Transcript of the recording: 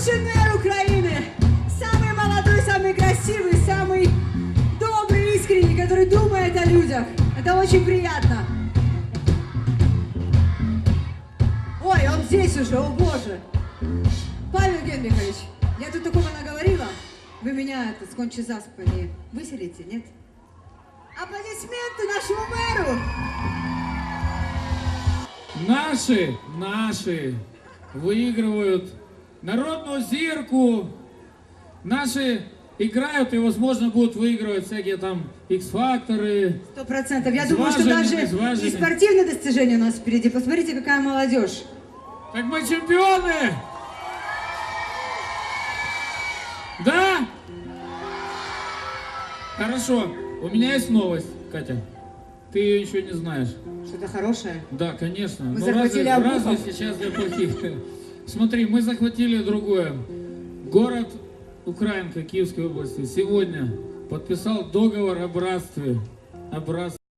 Лучший мэр Украины. Самый молодой, самый красивый, самый добрый, искренний, который думает о людях. Это очень приятно. Ой, он здесь уже, о боже. Павел Генрихович, я тут такого наговорила. Вы меня это, с кончи выселите, нет? Аплодисменты нашему мэру! Наши, наши выигрывают народную зирку. Наши играют и, возможно, будут выигрывать всякие там X-факторы. Сто процентов. Я думаю, что даже и спортивные достижения у нас впереди. Посмотрите, какая молодежь. Так мы чемпионы! Да? Хорошо. У меня есть новость, Катя. Ты ее еще не знаешь. Что-то хорошее. Да, конечно. Мы Ну, захватили разве, разве сейчас для плохих? Смотри, мы захватили другое. Город Украинка Киевской области сегодня подписал договор о братстве. О братстве.